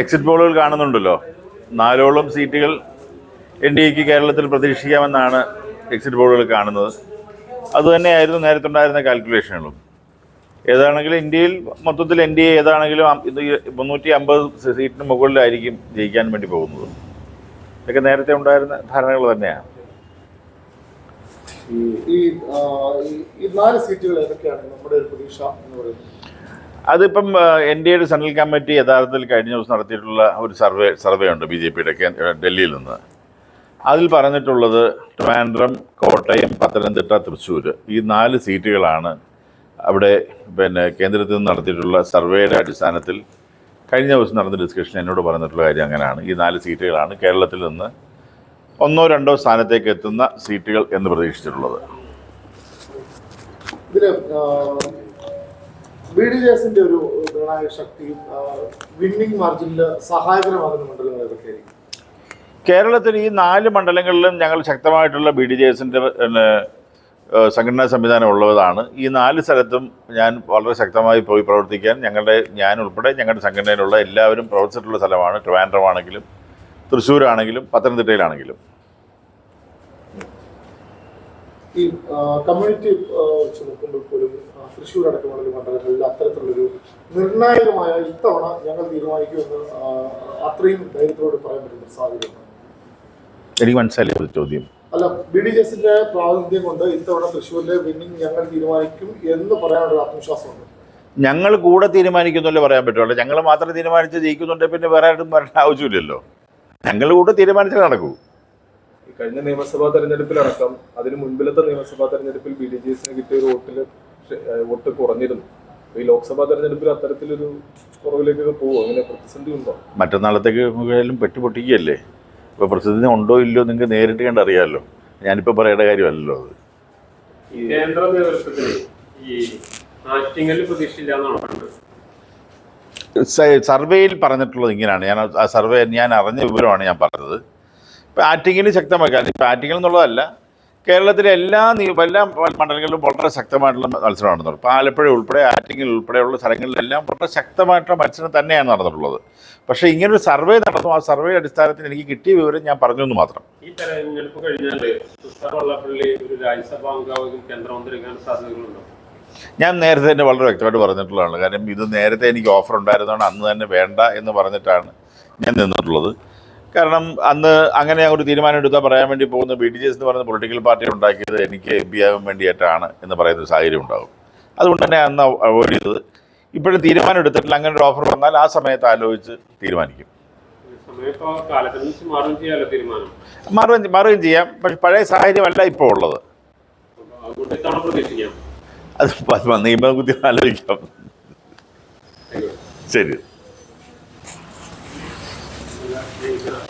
Exit പോളുകൾ കാണുന്നുണ്ടല്ലോ. നാലോളം സീറ്റുകൾ എൻ ഡി എക്ക് കേരളത്തിൽ പ്രതീക്ഷിക്കാമെന്നാണ് എക്സിറ്റ് പോളുകൾ കാണുന്നത്. അതുതന്നെയായിരുന്നു നേരത്തെ ഉണ്ടായിരുന്ന കാൽക്കുലേഷനുകളും ഏതാണെങ്കിലും ഇന്ത്യയിൽ മൊത്തത്തിൽ എൻ ഡി എ ഏതാണെങ്കിലും ഇത് മുന്നൂറ്റി അമ്പത് സീറ്റിന് മുകളിലായിരിക്കും ജയിക്കാൻ വേണ്ടി പോകുന്നത്. ഇതൊക്കെ നേരത്തെ ഉണ്ടായിരുന്ന ധാരണകൾ തന്നെയാണ്. ഈ നാല് സീറ്റുകൾ ഏതൊക്കെയാണ് നമ്മുടെ ഒരു പ്രതീക്ഷ എന്ന് പറയുന്നത്? അതിപ്പം എൻ ഡി എയുടെ സെൻട്രൽ കമ്മിറ്റി യഥാർത്ഥത്തിൽ കഴിഞ്ഞ ദിവസം നടത്തിയിട്ടുള്ള ഒരു സർവേ സർവേ ഉണ്ട് ബി ജെ പിയുടെ ഡൽഹിയിൽ നിന്ന്. അതിൽ പറഞ്ഞിട്ടുള്ളത് ട്രിവാൻഡ്രം കോട്ടയം പത്തനംതിട്ട തൃശ്ശൂർ ഈ നാല് സീറ്റുകളാണ് അവിടെ പിന്നെ കേന്ദ്രത്തിൽ നിന്ന് നടത്തിയിട്ടുള്ള സർവേയുടെ അടിസ്ഥാനത്തിൽ കഴിഞ്ഞ ദിവസം നടന്ന ഡിസ്കഷൻ എന്നോട് പറഞ്ഞിട്ടുള്ള കാര്യം അങ്ങനെയാണ്. ഈ നാല് സീറ്റുകളാണ് കേരളത്തിൽ നിന്ന് ഒന്നോ രണ്ടോ സ്ഥാനത്തേക്ക് എത്തുന്ന സീറ്റുകൾ എന്ന് പ്രതീക്ഷിച്ചിട്ടുള്ളത്. ബി ഡി ജെ എസിന്റെ ഒരു നിർണായക ശക്തിയും വിന്നിംഗ് മാർജിനിൽ സഹായകരമാകുന്ന മണ്ഡലങ്ങൾ ഏതൊക്കെയായിരിക്കും? കേരളത്തിൽ ഈ നാല് മണ്ഡലങ്ങളിലും ഞങ്ങൾ ശക്തമായിട്ടുള്ള ബി ഡി ജെ എസിന്റെ സംഘടനാ സംവിധാനം ഉള്ളതാണ്. ഈ നാല് സ്ഥലത്തും ഞാൻ വളരെ ശക്തമായി പോയി പ്രവർത്തിക്കാൻ ഞങ്ങളുടെ ഞാൻ ഉൾപ്പെടെ ഞങ്ങളുടെ സംഘടനയിലുള്ള എല്ലാവരും പ്രവർത്തിച്ചിട്ടുള്ള സ്ഥലമാണ്. ട്രിവാൻഡ്രം ആണെങ്കിലും തൃശ്ശൂരാണെങ്കിലും പത്തനംതിട്ടയിലാണെങ്കിലും. ഈ കമ്മ്യൂണിറ്റി വെച്ച് നോക്കുമ്പോൾ പോലും തൃശ്ശൂർ അടക്കമുള്ള മണ്ഡലങ്ങളിൽ അത്തരത്തിലുള്ളൊരു നിർണായകമായ ഇത്തവണ ഞങ്ങൾ തീരുമാനിക്കുമെന്ന് അത്രയും ധൈര്യത്തോട് പറയാൻ പറ്റുന്ന സാഹചര്യമാണ് എനിക്ക് മനസ്സിലായി ചോദ്യം. അല്ല ബി ഡി ജെ എസിന്റെ പ്രാതിനിധ്യം കൊണ്ട് ഇത്തവണ തൃശ്ശൂരിലെ വിന്നിംഗ് ഞങ്ങൾ തീരുമാനിക്കും എന്ന് പറയാനുള്ള ആത്മവിശ്വാസമുണ്ട്. ഞങ്ങൾ കൂടെ തീരുമാനിക്കുന്നല്ലേ പറയാൻ പറ്റുള്ളൂ. ഞങ്ങൾ മാത്രം തീരുമാനിച്ച് ജയിക്കുന്നുണ്ടെങ്കിൽ പിന്നെ വേറെ ആരും വരേണ്ട ആവശ്യമില്ലല്ലോ. ഞങ്ങൾ കൂടെ തീരുമാനിച്ചാൽ നടക്കൂ. കഴിഞ്ഞ നിയമസഭാ തെരഞ്ഞെടുപ്പിലടക്കം അതിന് മുൻപിലത്തെ നിയമസഭാ തെരഞ്ഞെടുപ്പിൽ ബി ഡി ജെ എസിന് കിട്ടിയ ഒരു വോട്ടിൽ വോട്ട് കുറഞ്ഞിരുന്നു. ഈ ലോക്സഭാ തെരഞ്ഞെടുപ്പിൽ അത്തരത്തിലൊരു കുറവിലേക്കൊക്കെ പോകുമോ അങ്ങനെ പ്രതിസന്ധി ഉണ്ടോ? മറ്റന്നാളത്തേക്ക് മുകളിലും പെട്ടുപൊട്ടിക്കുകയല്ലേ? ഇപ്പോൾ പ്രസിദ്ധി ഉണ്ടോ ഇല്ലയോ നിങ്ങൾക്ക് നേരിട്ട് കണ്ടറിയാമല്ലോ ഞാനിപ്പോ ഞാനിപ്പോൾ പറയേണ്ട കാര്യമല്ലല്ലോ അത്. കേന്ദ്ര നേതൃത്വത്തിന് ഈ ആറ്റിങ്ങലിൽ പ്രതീക്ഷയില്ല സർവേയിൽ പറഞ്ഞിട്ടുള്ളത് ഇങ്ങനെയാണ്. ഞാൻ ആ സർവേ ഞാൻ അറിഞ്ഞ വിവരമാണ് ഞാൻ പറഞ്ഞത്. ആറ്റിങ്ങിൽ ശക്തമാക്കാൻ. ബാറ്റിങ്ങിൽ എന്നുള്ളതല്ല കേരളത്തിലെ എല്ലാ എല്ലാ മണ്ഡലങ്ങളിലും വളരെ ശക്തമായിട്ടുള്ള മത്സരം നടന്നുള്ളൂ ഇപ്പോൾ ആലപ്പുഴ ഉൾപ്പെടെ ആറ്റിങ്ങിൽ ഉൾപ്പെടെയുള്ള സ്ഥലങ്ങളിലെല്ലാം വളരെ ശക്തമായിട്ടുള്ള മത്സരം തന്നെയാണ് നടന്നിട്ടുള്ളത്. പക്ഷേ ഇങ്ങനൊരു സർവേ നടന്നു. ആ സർവേ അടിസ്ഥാനത്തിൽ എനിക്ക് കിട്ടിയ വിവരം ഞാൻ പറഞ്ഞു എന്ന് മാത്രം. ഈ തെരഞ്ഞെടുപ്പ് കഴിഞ്ഞാൽ ഒരു രാജ്യസഭാ അംഗമാകും കേന്ദ്രമന്ത്രിക്കാൻ സാധ്യതകളുണ്ടോ? ഞാൻ നേരത്തെ തന്നെ വളരെ വ്യക്തമായിട്ട് പറഞ്ഞിട്ടുള്ളതാണ്. കാരണം ഇത് നേരത്തെ എനിക്ക് ഓഫർ ഉണ്ടായിരുന്നതാണ് അന്ന് തന്നെ വേണ്ട എന്ന് പറഞ്ഞിട്ടാണ് ഞാൻ നിന്നിട്ടുള്ളത്. കാരണം അന്ന് അങ്ങനെ ഒരു തീരുമാനം എടുത്താൽ പറയാൻ വേണ്ടി പോകുന്ന ബി ഡി ജെ എസ് എന്ന് പറയുന്ന പൊളിറ്റിക്കൽ പാർട്ടി ഉണ്ടാക്കിയത് എനിക്ക് എം പി ആകാൻ വേണ്ടിയിട്ടാണ് എന്ന് പറയുന്ന ഒരു സാഹചര്യം ഉണ്ടാകും. അതുകൊണ്ട് തന്നെ അന്ന് അവോയ്ഡ് ചെയ്തത്. ഇപ്പോഴും തീരുമാനം എടുത്തിട്ടില്ല അങ്ങനെ ഒരു ഓഫർ വന്നാൽ ആ സമയത്ത് ആലോചിച്ച് തീരുമാനിക്കും. മാറുകയും മാറുകയും ചെയ്യാം. പക്ഷെ പഴയ സാഹചര്യമല്ല ഇപ്പോൾ ഉള്ളത്. അത് വന്ന് കഴിയുമ്പോൾ കുത്തി ആലോചിക്കാം. ശരി. Savior.